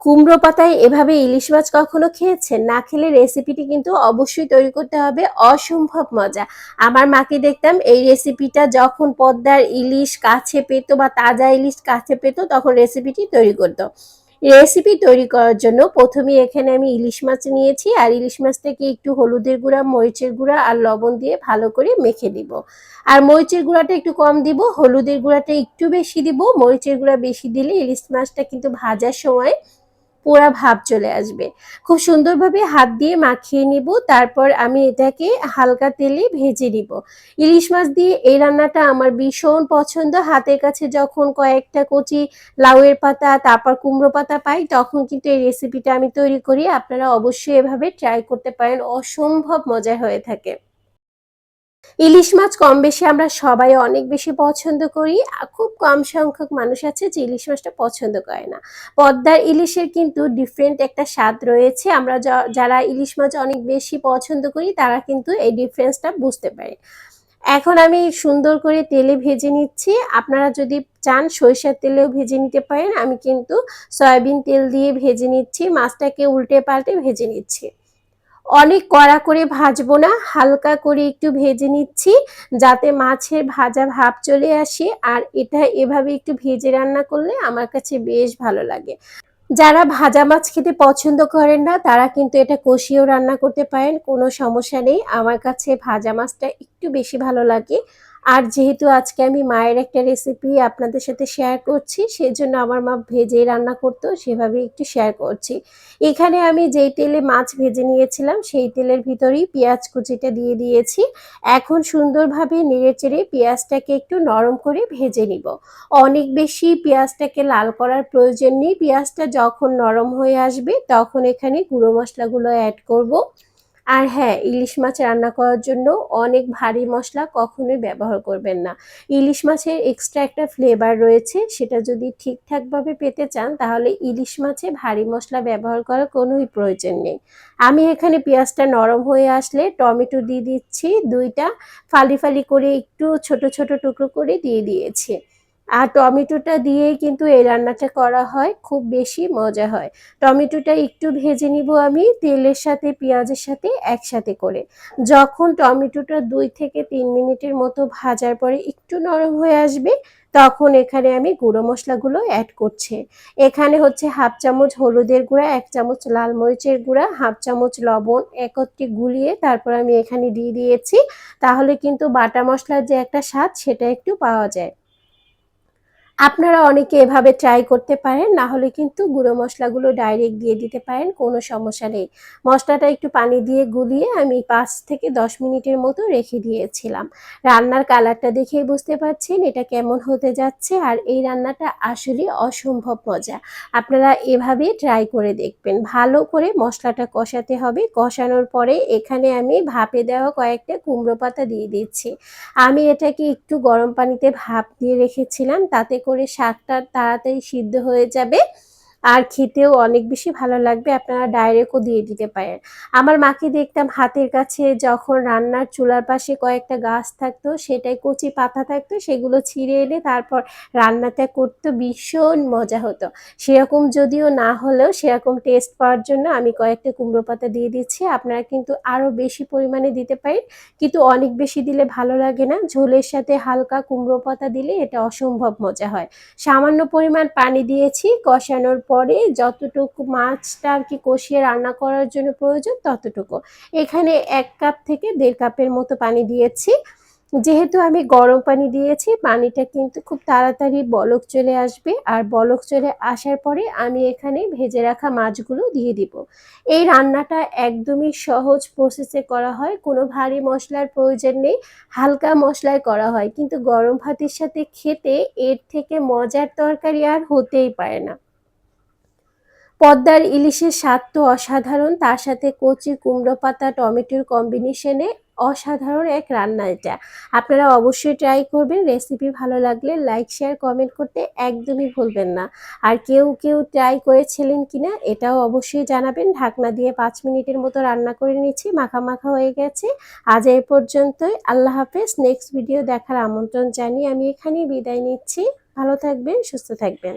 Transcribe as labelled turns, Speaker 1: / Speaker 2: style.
Speaker 1: কুমড়ো পাতায় এভাবে ইলিশ মাছ কখনো খেয়েছেন? না খেলে রেসিপিটি কিন্তু অবশ্যই তৈরি করতে হবে। অসম্ভব মজা। আমার মাকে দেখতাম এই রেসিপিটা যখন পদ্মার ইলিশ কাছে পেত বা তাজা ইলিশ কাছে পেত, তখন রেসিপিটি তৈরি করতো। রেসিপি তৈরি করার জন্য প্রথমে এখানে আমি ইলিশ মাছ নিয়েছি আর ইলিশ মাছটাকে একটু হলুদের গুঁড়া, মরিচের গুঁড়া আর লবণ দিয়ে ভালো করে মেখে দিব আর মরিচের গুঁড়াটা একটু কম দিব, হলুদের গুঁড়াটা একটু বেশি দিব। মরিচের গুঁড়া বেশি দিলে ইলিশ মাছটা কিন্তু ভাজার সময় পোড়া ভাব চলে আসবে। খুব সুন্দরভাবে হাত দিয়ে মাখিয়ে নিব, তারপর আমি এটাকে হালকা তেলে ভেজে নিব। ইলিশ মাছ দিয়ে এই রান্নাটা আমার ভীষণ পছন্দ। হাতের কাছে যখন কয়েকটা কচি লাউয়ের পাতা, তারপর কুমড়ো পাতা পাই, তখন কিন্তু এই রেসিপিটা আমি তৈরি করি। আপনারা অবশ্যই এভাবে ট্রাই করতে পারেন। অসম্ভব মজা হয়ে থাকে। ইলিশ মাছ কম বেশি আমরা সবাই অনেক বেশি পছন্দ করি। খুব কম সংখ্যক মানুষ আছে যে ইলিশ মাছটা পছন্দ করে না। পদ্মার ইলিশের কিন্তু ডিফারেন্ট একটা স্বাদ রয়েছে। আমরা যারা ইলিশ মাছ অনেক বেশি পছন্দ করি, তারা কিন্তু এই ডিফারেন্সটা বুঝতে পারে। এখন আমি সুন্দর করে তেলে ভেজে নিচ্ছি। আপনারা যদি চান সরিষার তেলেও ভেজে নিতে পারেন। আমি কিন্তু সয়াবিন তেল দিয়ে ভেজে নিচ্ছি। মাছটাকে উল্টে পাল্টে ভেজে নিচ্ছি। অনেক কড়া করে ভাজবো না, হালকা করে একটু ভেজে নিচ্ছি যাতে মাছের ভাজা ভাব চলে আসে। আর এটা এভাবে একটু ভেজে রান্না করলে আমার কাছে বেশ ভালো লাগে। যারা ভাজা মাছ খেতে পছন্দ করেন না, তারা কিন্তু এটা কষিয়েও রান্না করতে পারেন, কোনো সমস্যা নেই। আমার কাছে ভাজা মাছটা একটু বেশি ভালো লাগে। আর যেহেতু আজকে আমি মায়ের একটা রেসিপি আপনাদের সাথে শেয়ার করছি সেই জন্য আমার মা ভেজে রান্না করতো সেভাবে একটু শেয়ার করছি। এখানে আমি যেই তেলে মাছ ভেজে নিয়েছিলাম, সেই তেলের ভিতরেই পেঁয়াজ কুচিটা দিয়ে দিয়েছি। এখন সুন্দরভাবে নেড়ে চেড়ে পেঁয়াজটাকে একটু নরম করে ভেজে নিব। অনেক বেশি পেঁয়াজটাকে লাল করার প্রয়োজন নেই। পেঁয়াজটা যখন নরম হয়ে আসবে, তখন এখানে গুঁড়ো মশলাগুলো অ্যাড করব। আর হ্যাঁ ইলিশ মাছ রান্না করার জন্য অনেক ভারী মশলা কখনোই ব্যবহার করবেন না। ইলিশ মাছের এক্সট্রা একটা ফ্লেভার রয়েছে, সেটা যদি ঠিকঠাকভাবে পেতে চান, তাহলে ইলিশ মাছে ভারী মশলা ব্যবহার করার কোনোই প্রয়োজন নেই। আমি এখানে পেঁয়াজটা নরম হয়ে আসলে টমেটো দিয়ে দিচ্ছি, দুইটা ফালি ফালি করে একটু ছোট ছোট টুকরো করে দিয়ে দিয়েছি। আর টমেটোটা দিয়েই কিন্তু এই রান্নাটা করা হয়, খুব বেশি মজা হয়। টমেটোটা একটু ভেজে নিব আমি, তেলের সাথে, পেঁয়াজের সাথে একসাথে করে। যখন টমেটোটা দুই থেকে তিন মিনিটের মতো ভাজার পরে একটু নরম হয়ে আসবে, তখন এখানে আমি গুঁড়ো মশলাগুলো অ্যাড করছি। এখানে হচ্ছে হাফ চামচ হলুদের গুঁড়া, এক চামচ লাল মরিচের গুঁড়া, হাফ চামচ লবণ একত্রে গুলিয়ে তারপর আমি এখানে দিয়ে দিয়েছি। তাহলে কিন্তু বাটা মশলার যে একটা স্বাদ, সেটা একটু পাওয়া যায়। আপনারা অনেকে এভাবে ট্রাই করতে পারেন, না হলে কিন্তু গুঁড়ো মশলাগুলো ডাইরেক্ট দিয়ে দিতে পারেন, কোনো সমস্যা নেই। মশলাটা একটু পানি দিয়ে গুলিয়ে আমি পাঁচ থেকে দশ মিনিটের মতো রেখে দিয়েছিলাম। রান্নার কালারটা দেখেই বুঝতে পারছেন এটা কেমন হতে যাচ্ছে আর এই রান্নাটা আসলে অসম্ভব মজা। আপনারা এভাবে ট্রাই করে দেখবেন। ভালো করে মশলাটা কষাতে হবে। কষানোর পরে এখানে আমি ভাপে দেওয়া কয়েকটা কুমড়ো পাতা দিয়ে দিচ্ছি। আমি এটাকে একটু গরম পানিতে ভাপ দিয়ে রেখেছিলাম, তাতে করে শাকটা তাড়াতাড়ি সিদ্ধ হয়ে যাবে। আর খেতেও অনেক বেশি ভালো লাগবে, আপনারা ডাইরেক্টও দিয়ে দিতে পারেন। আমার মাকে দেখতাম হাতের কাছে যখন রান্নার চুলার পাশে কয়েকটা গাছ থাকতো সেটাই কচি পাতা থাকতো, সেগুলো ছিঁড়ে এনে তারপর রান্নাটা করতো, ভীষণ মজা হতো। সেরকম যদিও না হলেও সেরকম টেস্ট পাওয়ার জন্য আমি কয়েকটা কুমড়ো পাতা দিয়ে দিচ্ছি, আপনারা কিন্তু আরও বেশি পরিমাণে দিতে পারেন। কিন্তু অনেক বেশি দিলে ভালো লাগে না, ঝোলের সাথে হালকা কুমড়ো পাতা দিলে এটা অসম্ভব মজা হয়। সামান্য পরিমাণ পানি দিয়েছি, কষানোর পরে যতটুকু মাছটা আর কি কষিয়ে রান্না করার জন্য প্রয়োজন, ততটুকু। এখানে এক কাপ থেকে দেড় কাপের মতো পানি দিয়েছি। যেহেতু আমি গরম পানি দিয়েছি, পানিটা কিন্তু খুব তাড়াতাড়ি বলক চলে আসবে। আর বলক চলে আসার পরে আমি এখানে ভেজে রাখা মাছগুলো দিয়ে দিব। এই রান্নাটা একদমই সহজ প্রসেসে করা হয়। কোনো ভারী মশলার প্রয়োজন নেই। হালকা মশলায় করা হয়। কিন্তু গরম ভাতের সাথে খেতে এর থেকে মজার তরকারি আর হতেই পারে না। পদ্মার ইলিশের স্বাদ তো অসাধারণ, তার সাথে কচি কুমড়ো পাতা, টমেটোর কম্বিনেশনে অসাধারণ এক রান্না এটা। আপনারা অবশ্যই ট্রাই করবেন রেসিপি ভালো লাগলে লাইক শেয়ার কমেন্ট করতে একদমই ভুলবেন না। আর কেউ কেউ ট্রাই করেছিলেন কিনা, এটাও অবশ্যই জানাবেন। ঢাকনা দিয়ে পাঁচ মিনিটের মতো রান্না করে নিচ্ছি মাখা মাখা হয়ে গেছে। আজ এই পর্যন্তই, আল্লাহ হাফেজ। নেক্সট ভিডিও দেখার আমন্ত্রণ জানিয়ে আমি এখানেই বিদায় নিচ্ছি। ভালো থাকবেন, সুস্থ থাকবেন।